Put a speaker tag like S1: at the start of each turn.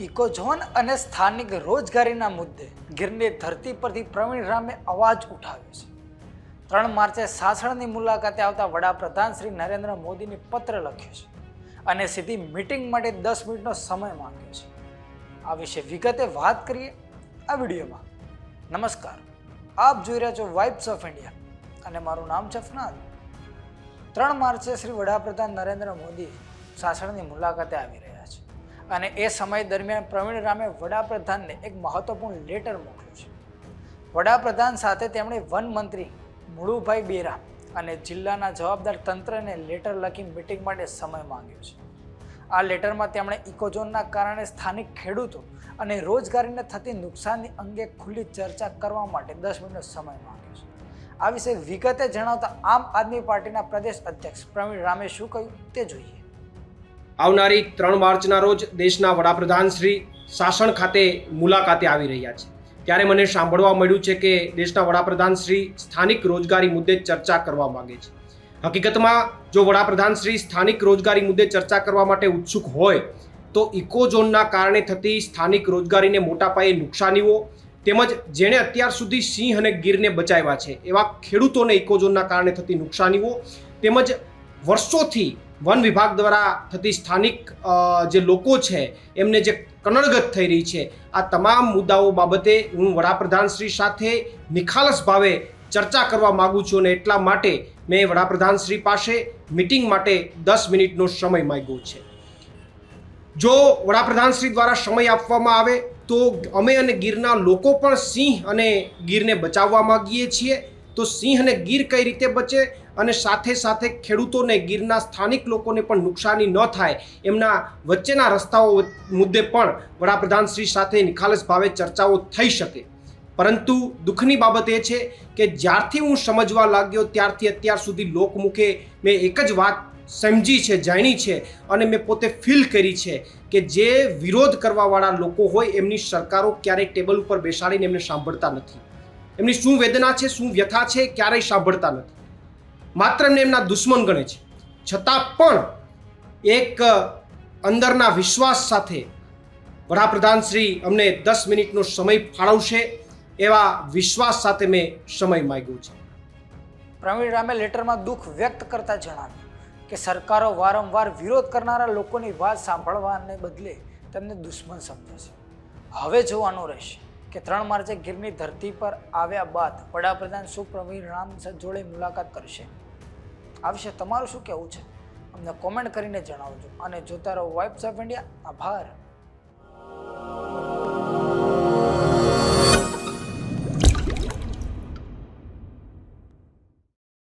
S1: Ecozone અને સ્થાનિક રોજગારીના મુદ્દે ગીરની ધરતી પરથી પ્રવીણ રામે અવાજ ઉઠાવ્યો છે. ત્રણ માર્ચે સાસણની મુલાકાતે આવતા વડાપ્રધાન શ્રી નરેન્દ્ર મોદીને પત્ર લખ્યો છે અને સીધી મીટિંગ માટે દસ મિનિટનો સમય માંગ્યો છે. આ વિશે વિગતે વાત કરીએ આ વિડીયોમાં. નમસ્કાર. આપ જોઈ રહ્યા છો વાઇબ્સ ઓફ ઇન્ડિયા અને મારું નામ છે ફનાદ ત્રણ માર્ચે શ્રી વડાપ્રધાન નરેન્દ્ર મોદી સાસણની મુલાકાતે આવી રહ્યા અને એ સમય દરમિયાન પ્રવીણ રામે વડાપ્રધાનને એક મહત્વપૂર્ણ લેટર મોકલ્યું છે. વડાપ્રધાન સાથે તેમણે વન મંત્રી મુળુભાઈ બેરા અને જિલ્લાના જવાબદાર તંત્રને લેટર લખી મિટિંગ માટે સમય માંગ્યો છે. આ લેટરમાં તેમણે ઇકોઝોનના કારણે સ્થાનિક ખેડૂતો અને રોજગારીને થતી નુકસાનની અંગે ખુલ્લી ચર્ચા કરવા માટે દસ મિનિટનો સમય માંગ્યો છે. આ વિશે વિગતે જણાવતા આમ આદમી પાર્ટીના પ્રદેશ અધ્યક્ષ પ્રવીણ રામે શું કહ્યું તે જોઈએ.
S2: આવનારી ત્રણ માર્ચના રોજ દેશના વડાપ્રધાન શ્રી શાસન ખાતે મુલાકાતે આવી રહ્યા છે. ત્યારે મને સાંભળવા મળ્યું છે કે દેશના વડાપ્રધાન શ્રી સ્થાનિક રોજગારી મુદ્દે ચર્ચા કરવા માગે છે. હકીકતમાં જો વડાપ્રધાન શ્રી સ્થાનિક રોજગારી મુદ્દે ચર્ચા કરવા માટે ઉત્સુક હોય, તો ઇકોઝોનના કારણે થતી સ્થાનિક રોજગારીને મોટા પાયે નુકસાનીઓ તેમજ જેણે અત્યાર સુધી સિંહ અને ગીરને બચાવ્યા છે, એવા ખેડૂતોને ઇકોઝોનના કારણે થતી નુકસાનીઓ તેમજ વર્ષોથી વન વિભાગ દ્વારા થતી સ્થાનિક જે લોકો છે, એમને જે કનડગત થઈ રહી છે, આ તમામ મુદ્દાઓ બાબતે હું વડાપ્રધાન શ્રી સાથે નિખાલસ ભાવે ચર્ચા કરવા માગું છું અને એટલા માટે મેં વડાપ્રધાન શ્રી પાસે મિટિંગ માટે દસ મિનિટનો સમય માગ્યો છે. જો વડાપ્રધાન શ્રી દ્વારા સમય આપવામાં આવે, તો અમે અને ગીરના લોકો પણ સિંહ અને ગીરને બચાવવા માગીએ છીએ. તો સિંહને ગીર કઈ રીતે બચે અને સાથે સાથે ખેડૂતોને ગીરના સ્થાનિક લોકોને પણ નુકસાની ન થાય એમના વચ્ચેના રસ્તાઓ મુદ્દે પણ વડાપ્રધાન શ્રી સાથે નિખાલસ ભાવે ચર્ચાઓ થઈ શકે. પરંતુ દુઃખની બાબત એ છે કે જ્યારથી હું સમજવા લાગ્યો ત્યારથી અત્યાર સુધી લોકમુખે મેં એક જ વાત સમજી છે, જાણી છે અને મેં પોતે ફીલ કરી છે કે જે વિરોધ કરવાવાળા લોકો હોય એમની સરકારો ક્યારેય ટેબલ ઉપર બેસાડીને એમને સાંભળતા નથી. એમની શું વેદના છે, શું વ્યથા છે, ક્યારેય સાંભળતા નથી. માત્ર એમને એમના દુશ્મન ગણે છે. છતાં પણ એક અંદરના વિશ્વાસ સાથે વડાપ્રધાન શ્રી અમને દસ મિનિટનો સમય ફાળવશે એવા વિશ્વાસ સાથે મેં સમય માગ્યો છે.
S1: પ્રવીણ રામે લેટરમાં દુઃખ વ્યક્ત કરતા જણાવ્યું કે સરકારો વારંવાર વિરોધ કરનારા લોકોની વાત સાંભળવાને બદલે તેમને દુશ્મન સમજે છે. હવે જોવાનું રહેશે. કે ત્રણ માર્ચે ગીરની ધરતી પર આવ્યા બાદ વડાપ્રધાન સુપ્રવીર રામ જોડે મુલાકાત કરશે. આ વિશે તમારું શું કહેવું છે? અમને કોમેન્ટ કરીને જણાવજો અને જોતા રહો વાઇબ્સ ઓફ ઇન્ડિયા આભાર.